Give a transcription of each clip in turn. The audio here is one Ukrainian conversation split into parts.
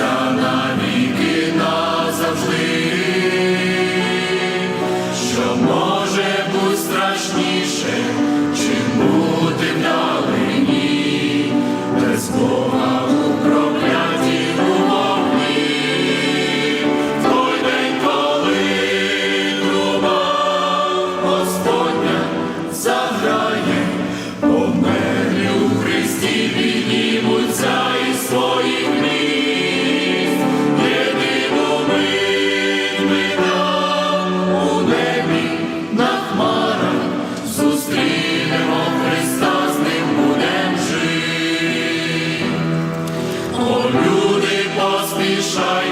Спасся навіки назавжди, що може бути страшніше. cisza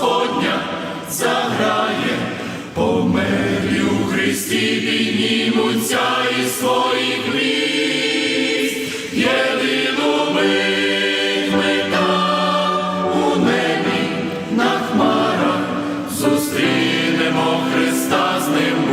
Господня заграє, по мирі у Христі піднімуться і свої військ. Єдину мить ми у небі на хмарах зустрінемо Христа з ним.